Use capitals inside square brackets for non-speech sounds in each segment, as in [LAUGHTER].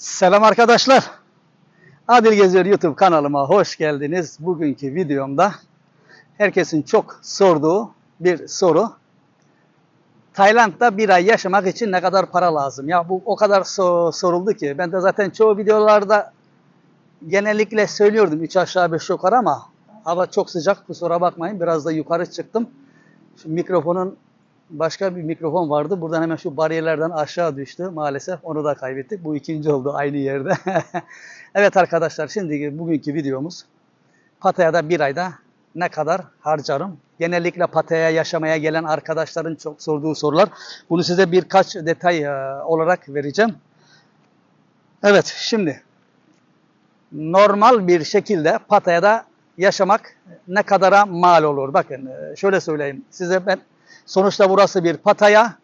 Selam arkadaşlar. Adil Geziyor YouTube kanalıma hoş geldiniz. Bugünkü videomda herkesin çok sorduğu bir soru. Tayland'da bir ay yaşamak için ne kadar para lazım? Ya bu o kadar so- soruldu ki ben de zaten çoğu videolarda genellikle söylüyordum 3 aşağı 5 yukarı ama hava çok sıcak kusura bakmayın biraz da yukarı çıktım. Şu mikrofonun başka bir mikrofon vardı. Buradan hemen şu bariyerlerden aşağı düştü. Maalesef onu da kaybettik. Bu ikinci oldu aynı yerde. [LAUGHS] evet arkadaşlar şimdi bugünkü videomuz Pattaya'da bir ayda ne kadar harcarım? Genellikle Pattaya'ya yaşamaya gelen arkadaşların çok sorduğu sorular. Bunu size birkaç detay e, olarak vereceğim. Evet şimdi normal bir şekilde Pattaya'da yaşamak ne kadara mal olur? Bakın e, şöyle söyleyeyim size ben sonuçta burası bir Pattaya.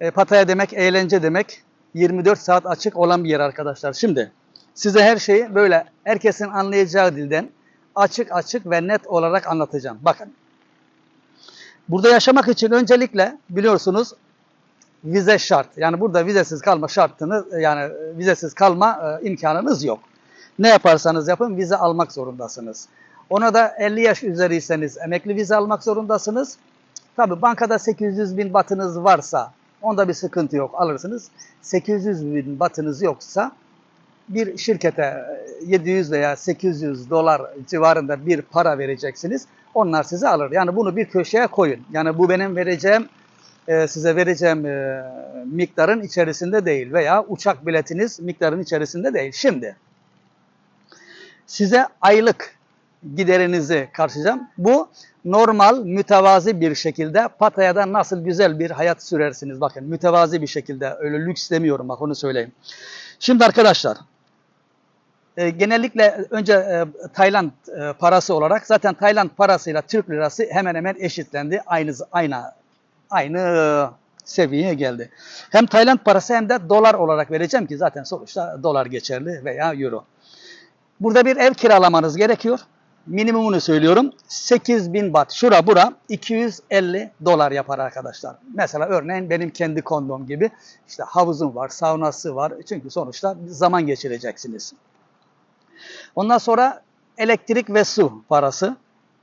E, Pattaya demek eğlence demek. 24 saat açık olan bir yer arkadaşlar. Şimdi size her şeyi böyle herkesin anlayacağı dilden açık açık ve net olarak anlatacağım. Bakın. Burada yaşamak için öncelikle biliyorsunuz vize şart. Yani burada vizesiz kalma şartını yani vizesiz kalma e, imkanınız yok. Ne yaparsanız yapın vize almak zorundasınız. Ona da 50 yaş üzeriyseniz emekli vize almak zorundasınız. Tabi bankada 800 bin batınız varsa onda bir sıkıntı yok alırsınız. 800 bin batınız yoksa bir şirkete 700 veya 800 dolar civarında bir para vereceksiniz. Onlar size alır. Yani bunu bir köşeye koyun. Yani bu benim vereceğim e, size vereceğim e, miktarın içerisinde değil veya uçak biletiniz miktarın içerisinde değil. Şimdi size aylık giderinizi karşılayacağım. Bu normal, mütevazi bir şekilde Pattaya'da nasıl güzel bir hayat sürersiniz. Bakın mütevazi bir şekilde öyle lüks demiyorum bak onu söyleyeyim. Şimdi arkadaşlar e, genellikle önce e, Tayland e, parası olarak zaten Tayland parasıyla Türk lirası hemen hemen eşitlendi. Aynı aynı aynı seviyeye geldi. Hem Tayland parası hem de dolar olarak vereceğim ki zaten sonuçta dolar geçerli veya euro. Burada bir ev kiralamanız gerekiyor. Minimumunu söylüyorum. 8000 bat. Şura bura 250 dolar yapar arkadaşlar. Mesela örneğin benim kendi kondom gibi işte havuzum var, saunası var. Çünkü sonuçta zaman geçireceksiniz. Ondan sonra elektrik ve su parası.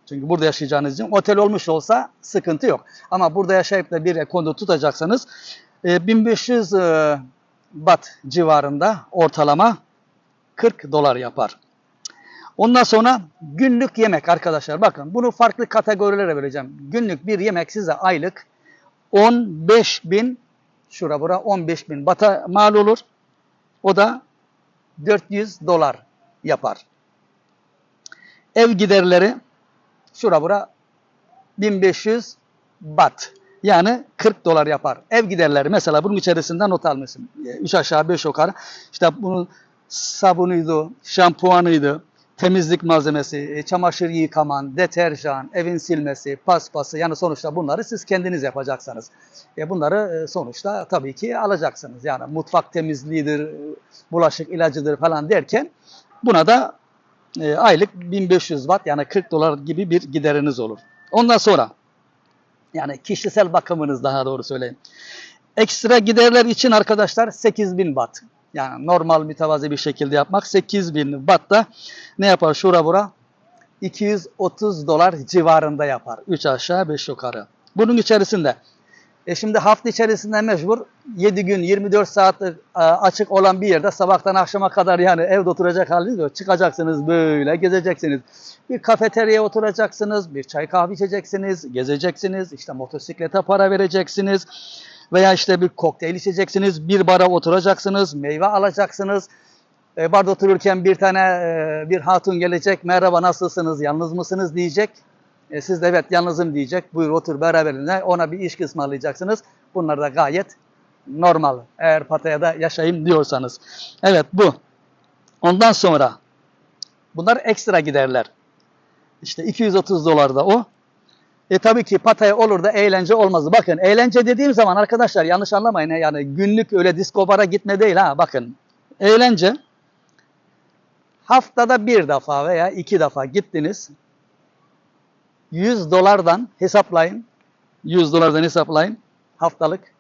Çünkü burada yaşayacağınız için otel olmuş olsa sıkıntı yok. Ama burada yaşayıp da bir kondo tutacaksanız e, 1500 e, bat civarında ortalama 40 dolar yapar. Ondan sonra günlük yemek arkadaşlar. Bakın bunu farklı kategorilere vereceğim. Günlük bir yemek size aylık 15 bin şura bura 15 bin bata mal olur. O da 400 dolar yapar. Ev giderleri şura bura 1500 bat. Yani 40 dolar yapar. Ev giderleri mesela bunun içerisinde not almışım. 3 aşağı 5 yukarı. İşte bunun sabunuydu, şampuanıydı, temizlik malzemesi, e, çamaşır yıkaman, deterjan, evin silmesi, paspası yani sonuçta bunları siz kendiniz yapacaksınız. E bunları e, sonuçta tabii ki alacaksınız. Yani mutfak temizliğidir, e, bulaşık ilacıdır falan derken buna da aylık 1500 watt yani 40 dolar gibi bir gideriniz olur. Ondan sonra yani kişisel bakımınız daha doğru söyleyeyim. Ekstra giderler için arkadaşlar 8000 watt. Yani normal mütevazi bir şekilde yapmak 8000 watt da ne yapar şura bura 230 dolar civarında yapar. 3 aşağı 5 yukarı. Bunun içerisinde e şimdi hafta içerisinde mecbur 7 gün 24 saat e, açık olan bir yerde sabahtan akşama kadar yani evde oturacak haliniz yok. Çıkacaksınız böyle gezeceksiniz. Bir kafeteryaya oturacaksınız, bir çay kahve içeceksiniz, gezeceksiniz, işte motosiklete para vereceksiniz veya işte bir kokteyl içeceksiniz, bir bara oturacaksınız, meyve alacaksınız. E, barda otururken bir tane e, bir hatun gelecek, merhaba nasılsınız, yalnız mısınız diyecek. E, siz de evet yalnızım diyecek, buyur otur beraberinde ona bir iş ısmarlayacaksınız. Bunlar da gayet normal eğer Pattaya'da yaşayayım diyorsanız. Evet bu. Ondan sonra bunlar ekstra giderler. İşte 230 dolar da o. E tabii ki Pattaya olur da eğlence olmazdı. Bakın eğlence dediğim zaman arkadaşlar yanlış anlamayın. Yani günlük öyle disco bara gitme değil ha bakın. Eğlence haftada bir defa veya iki defa gittiniz. 100 dolardan hesaplayın. 100 dolardan hesaplayın haftalık.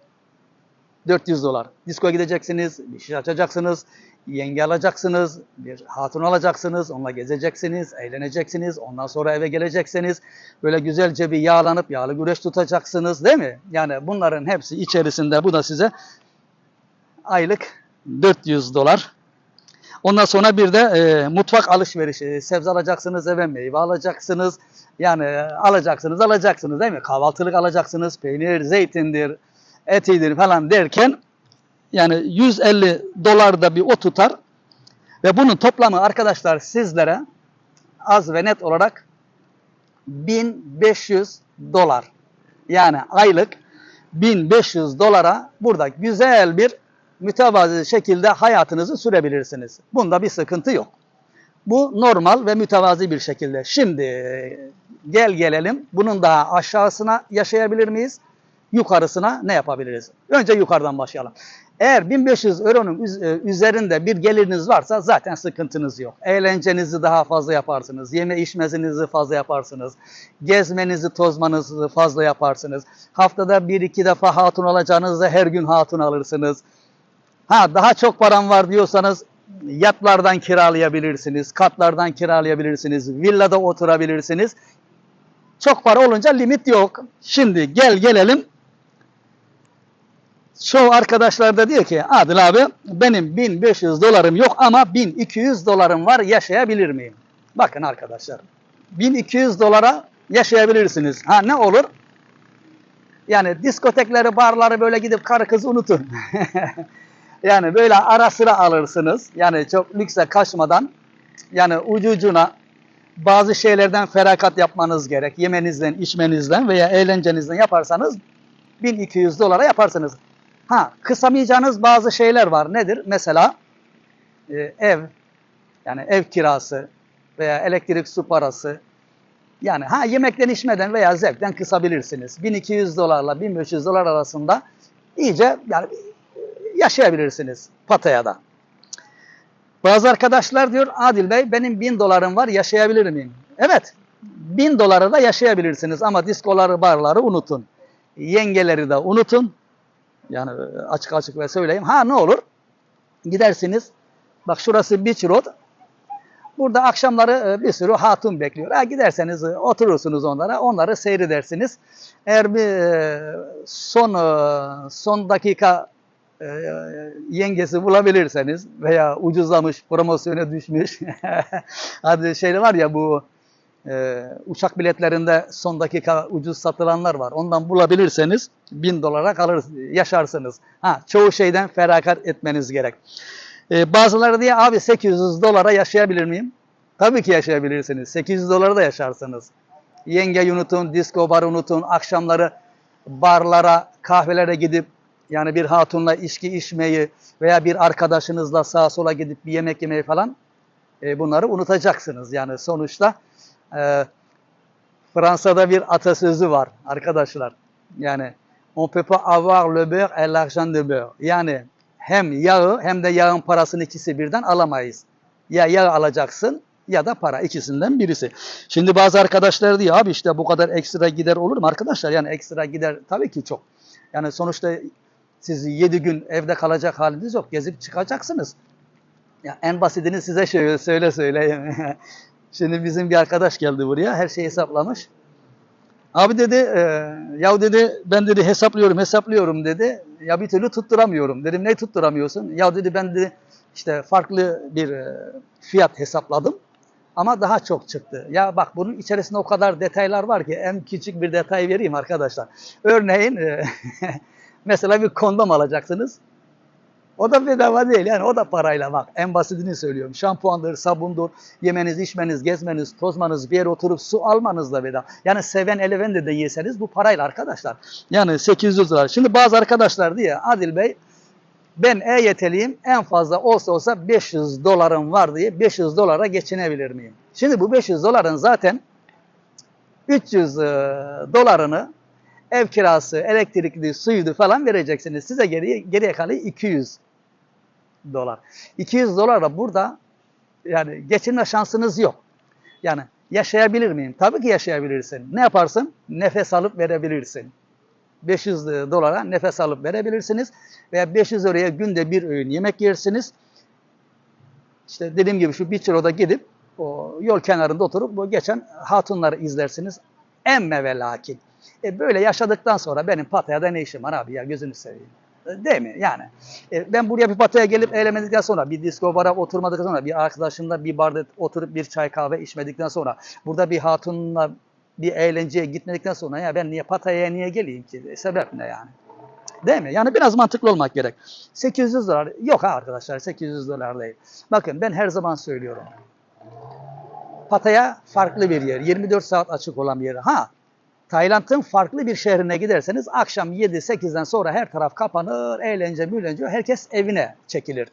400 dolar. Diskoya gideceksiniz, bir şey açacaksınız, yenge alacaksınız, bir hatun alacaksınız, onunla gezeceksiniz, eğleneceksiniz, ondan sonra eve geleceksiniz. Böyle güzelce bir yağlanıp yağlı güreş tutacaksınız değil mi? Yani bunların hepsi içerisinde bu da size aylık 400 dolar. Ondan sonra bir de e, mutfak alışverişi, sebze alacaksınız, eve meyve alacaksınız. Yani e, alacaksınız, alacaksınız değil mi? Kahvaltılık alacaksınız, peynir, zeytindir, etidir falan derken yani 150 dolar da bir o tutar. Ve bunun toplamı arkadaşlar sizlere az ve net olarak 1500 dolar. Yani aylık 1500 dolara burada güzel bir mütevazi şekilde hayatınızı sürebilirsiniz. Bunda bir sıkıntı yok. Bu normal ve mütevazi bir şekilde. Şimdi gel gelelim bunun daha aşağısına yaşayabilir miyiz? Yukarısına ne yapabiliriz? Önce yukarıdan başlayalım. Eğer 1500 euronun üz- üzerinde bir geliriniz varsa zaten sıkıntınız yok. Eğlencenizi daha fazla yaparsınız. Yeme içmenizi fazla yaparsınız. Gezmenizi, tozmanızı fazla yaparsınız. Haftada bir iki defa hatun alacağınızda her gün hatun alırsınız. Ha daha çok param var diyorsanız yatlardan kiralayabilirsiniz, katlardan kiralayabilirsiniz, villada oturabilirsiniz. Çok para olunca limit yok. Şimdi gel gelelim. Çoğu arkadaşlar da diyor ki Adil abi benim 1500 dolarım yok ama 1200 dolarım var yaşayabilir miyim? Bakın arkadaşlar 1200 dolara yaşayabilirsiniz. Ha ne olur? Yani diskotekleri, barları böyle gidip karı kız unutun. [LAUGHS] yani böyle ara sıra alırsınız. Yani çok lükse kaçmadan yani ucu ucuna bazı şeylerden feragat yapmanız gerek. Yemenizden, içmenizden veya eğlencenizden yaparsanız 1200 dolara yaparsınız. Ha, kısamayacağınız bazı şeyler var. Nedir? Mesela e, ev, yani ev kirası veya elektrik su parası. Yani ha yemekten içmeden veya zevkten kısabilirsiniz. 1200 dolarla 1500 dolar arasında iyice yani yaşayabilirsiniz Pataya'da. Bazı arkadaşlar diyor Adil Bey benim 1000 dolarım var yaşayabilir miyim? Evet 1000 dolara da yaşayabilirsiniz ama diskoları barları unutun. Yengeleri de unutun. Yani açık açık ve söyleyeyim. Ha ne olur? Gidersiniz. Bak şurası Beach Road. Burada akşamları e, bir sürü hatun bekliyor. Ha giderseniz e, oturursunuz onlara. Onları seyredersiniz. Eğer bir e, son e, son dakika e, yengesi bulabilirseniz veya ucuzlamış, promosyona düşmüş. [LAUGHS] Hadi şey var ya bu e, uçak biletlerinde son dakika ucuz satılanlar var. Ondan bulabilirseniz 1000 dolara kalır, yaşarsınız. Ha, çoğu şeyden feragat etmeniz gerek. E, bazıları diye abi 800 dolara yaşayabilir miyim? Tabii ki yaşayabilirsiniz. 800 dolara da yaşarsınız. Yenge unutun, disco bar unutun, akşamları barlara, kahvelere gidip yani bir hatunla içki içmeyi veya bir arkadaşınızla sağa sola gidip bir yemek yemeyi falan e, bunları unutacaksınız. Yani sonuçta e, Fransa'da bir atasözü var arkadaşlar. Yani on peut pas avoir le beurre et l'argent de beurre. Yani hem yağı hem de yağın parasını ikisi birden alamayız. Ya yağ alacaksın ya da para ikisinden birisi. Şimdi bazı arkadaşlar diyor abi işte bu kadar ekstra gider olur mu arkadaşlar? Yani ekstra gider tabii ki çok. Yani sonuçta siz 7 gün evde kalacak haliniz yok. Gezip çıkacaksınız. Ya en basitini size şöyle söyle söyleyeyim. [LAUGHS] Şimdi bizim bir arkadaş geldi buraya. Her şeyi hesaplamış. Abi dedi, e, ya dedi ben dedi hesaplıyorum hesaplıyorum dedi. Ya bir türlü tutturamıyorum. Dedim ne tutturamıyorsun? Ya dedi ben de işte farklı bir e, fiyat hesapladım. Ama daha çok çıktı. Ya bak bunun içerisinde o kadar detaylar var ki en küçük bir detay vereyim arkadaşlar. Örneğin e, [LAUGHS] mesela bir kondom alacaksınız. O da bedava değil yani o da parayla bak en basitini söylüyorum. Şampuandır, sabundur, yemeniz, içmeniz, gezmeniz, tozmanız, bir yere oturup su almanız da bedava. Yani seven elevende de yeseniz bu parayla arkadaşlar. Yani 800 lira. Şimdi bazı arkadaşlar diye Adil Bey ben EYT'liyim en fazla olsa olsa 500 dolarım var diye 500 dolara geçinebilir miyim? Şimdi bu 500 doların zaten 300 e, dolarını ev kirası, elektrikli, suydu falan vereceksiniz. Size geriye, geriye kalıyor 200 dolar. 200 dolarla burada yani geçinme şansınız yok. Yani yaşayabilir miyim? Tabii ki yaşayabilirsin. Ne yaparsın? Nefes alıp verebilirsin. 500 dolara nefes alıp verebilirsiniz. Veya 500 liraya günde bir öğün yemek yersiniz. İşte dediğim gibi şu bir da gidip o yol kenarında oturup bu geçen hatunları izlersiniz. Emme ve lakin. E böyle yaşadıktan sonra benim Pataya'da ne işim var abi ya gözünü seveyim. Değil mi? Yani e, ben buraya bir Pataya gelip eğlenmedikten sonra, bir disco bara oturmadıktan sonra, bir arkadaşımla bir barda oturup bir çay kahve içmedikten sonra, burada bir hatunla bir eğlenceye gitmedikten sonra ya ben niye Pataya'ya niye geleyim ki? E, sebep ne yani? Değil mi? Yani biraz mantıklı olmak gerek. 800 dolar. Yok ha arkadaşlar 800 dolar değil. Bakın ben her zaman söylüyorum. Pataya farklı bir yer. 24 saat açık olan bir yer. Ha Tayland'ın farklı bir şehrine giderseniz akşam 7-8'den sonra her taraf kapanır, eğlence müylence, herkes evine çekilir.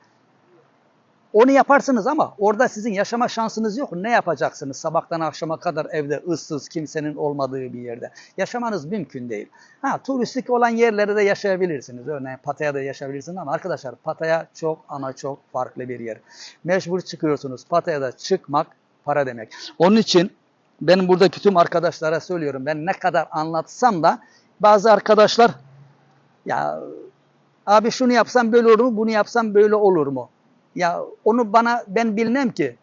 Onu yaparsınız ama orada sizin yaşama şansınız yok. Ne yapacaksınız sabahtan akşama kadar evde ıssız kimsenin olmadığı bir yerde? Yaşamanız mümkün değil. Ha turistik olan yerlerde de yaşayabilirsiniz. Örneğin Pataya'da yaşayabilirsiniz ama arkadaşlar Pataya çok ama çok farklı bir yer. Mecbur çıkıyorsunuz. Pataya'da çıkmak para demek. Onun için benim buradaki tüm arkadaşlara söylüyorum. Ben ne kadar anlatsam da bazı arkadaşlar ya abi şunu yapsam böyle olur mu, bunu yapsam böyle olur mu? Ya onu bana ben bilmem ki.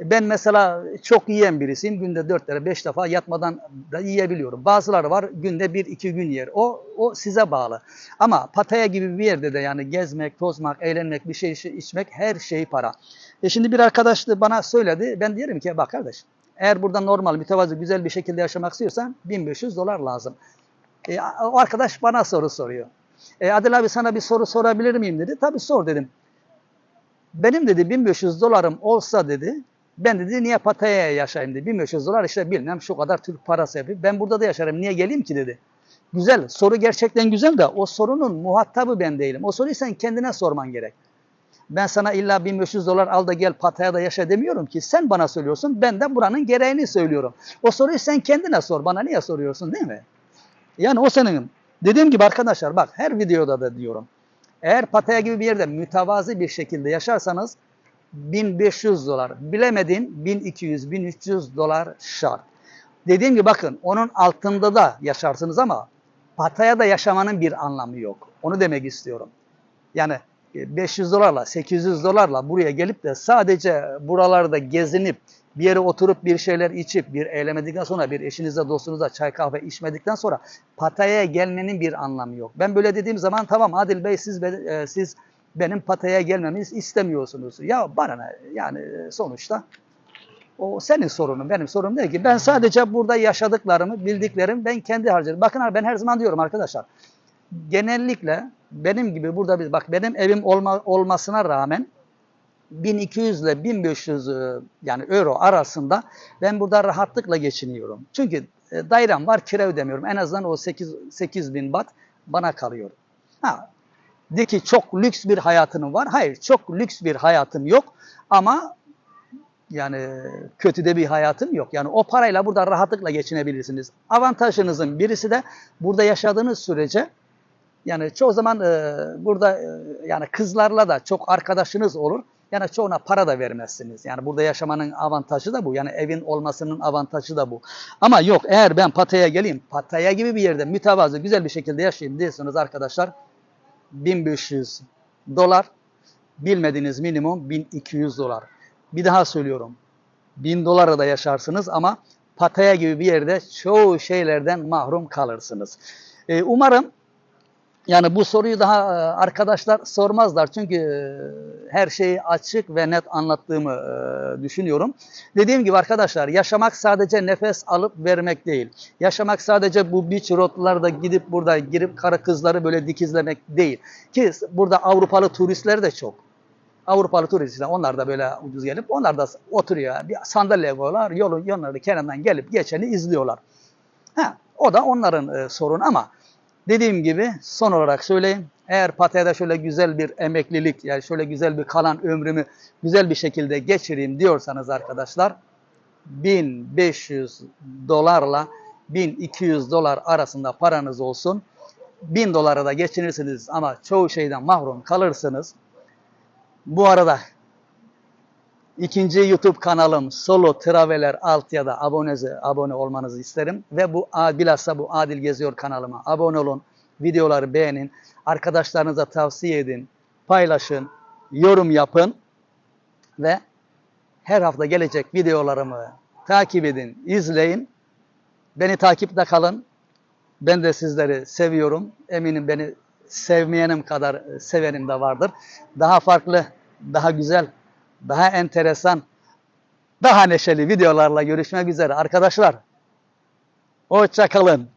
Ben mesela çok yiyen birisiyim. Günde dört lira, beş defa yatmadan da yiyebiliyorum. Bazıları var günde bir, iki gün yer. O, o size bağlı. Ama Pataya gibi bir yerde de yani gezmek, tozmak, eğlenmek, bir şey içmek her şey para. E şimdi bir arkadaş da bana söyledi. Ben diyorum ki bak kardeş eğer burada normal, mütevazı, güzel bir şekilde yaşamak istiyorsan 1500 dolar lazım. E, o arkadaş bana soru soruyor. E, Adil abi sana bir soru sorabilir miyim dedi. Tabii sor dedim. Benim dedi 1500 dolarım olsa dedi. Ben dedi niye Pataya'ya yaşayayım dedi. 1500 dolar işte bilmem şu kadar Türk parası yapıyor. Ben burada da yaşarım niye geleyim ki dedi. Güzel soru gerçekten güzel de o sorunun muhatabı ben değilim. O soruyu sen kendine sorman gerek. Ben sana illa 1500 dolar al da gel Pataya'da yaşa demiyorum ki. Sen bana söylüyorsun ben de buranın gereğini söylüyorum. O soruyu sen kendine sor. Bana niye soruyorsun değil mi? Yani o senin. Dediğim gibi arkadaşlar bak her videoda da diyorum. Eğer Pataya gibi bir yerde mütevazi bir şekilde yaşarsanız 1500 dolar, bilemedin 1200-1300 dolar şart. Dediğim gibi bakın onun altında da yaşarsınız ama Pataya'da yaşamanın bir anlamı yok. Onu demek istiyorum. Yani 500 dolarla, 800 dolarla buraya gelip de sadece buralarda gezinip bir yere oturup bir şeyler içip bir eylemedikten sonra bir eşinizle dostunuzla çay kahve içmedikten sonra Pataya'ya gelmenin bir anlamı yok. Ben böyle dediğim zaman tamam Adil Bey siz e, siz benim Pataya'ya gelmemi istemiyorsunuz. Ya bana ne? Yani sonuçta o senin sorunun, benim sorunum değil ki. Ben sadece burada yaşadıklarımı, bildiklerim ben kendi harcadım. Bakın ben her zaman diyorum arkadaşlar. Genellikle benim gibi burada bir bak benim evim olma, olmasına rağmen 1200 ile 1500 yani euro arasında ben burada rahatlıkla geçiniyorum. Çünkü e, dairem var kira ödemiyorum. En azından o 8 8000 bat bana kalıyor. Ha, de ki çok lüks bir hayatım var. Hayır, çok lüks bir hayatım yok ama yani kötü de bir hayatım yok. Yani o parayla burada rahatlıkla geçinebilirsiniz. Avantajınızın birisi de burada yaşadığınız sürece yani çoğu zaman e, burada e, yani kızlarla da çok arkadaşınız olur. Yani çoğuna para da vermezsiniz. Yani burada yaşamanın avantajı da bu. Yani evin olmasının avantajı da bu. Ama yok eğer ben Pataya geleyim, Pataya gibi bir yerde mütevazı güzel bir şekilde yaşayayım diyorsunuz arkadaşlar 1500 dolar bilmediğiniz minimum 1200 dolar. Bir daha söylüyorum. 1000 dolara da yaşarsınız ama Pataya gibi bir yerde çoğu şeylerden mahrum kalırsınız. Ee, umarım yani bu soruyu daha e, arkadaşlar sormazlar çünkü e, her şeyi açık ve net anlattığımı e, düşünüyorum. Dediğim gibi arkadaşlar yaşamak sadece nefes alıp vermek değil. Yaşamak sadece bu beach roadlarda gidip burada girip karı kızları böyle dikizlemek değil. Ki burada Avrupalı turistler de çok. Avrupalı turistler onlar da böyle ucuz gelip onlar da oturuyor. Bir sandalye koyuyorlar yolun yanları kenarından gelip geçeni izliyorlar. Ha, o da onların e, sorunu ama Dediğim gibi son olarak söyleyeyim. Eğer Pataya'da şöyle güzel bir emeklilik, yani şöyle güzel bir kalan ömrümü güzel bir şekilde geçireyim diyorsanız arkadaşlar 1500 dolarla 1200 dolar arasında paranız olsun. 1000 dolara da geçinirsiniz ama çoğu şeyden mahrum kalırsınız. Bu arada İkinci YouTube kanalım Solo Traveler Altya'da abone, abone olmanızı isterim. Ve bu bilhassa bu Adil Geziyor kanalıma abone olun. videoları beğenin, arkadaşlarınıza tavsiye edin, paylaşın, yorum yapın ve her hafta gelecek videolarımı takip edin, izleyin. Beni takipte kalın. Ben de sizleri seviyorum. Eminim beni sevmeyenim kadar sevenim de vardır. Daha farklı, daha güzel, daha enteresan, daha neşeli videolarla görüşmek üzere arkadaşlar. Hoşça kalın.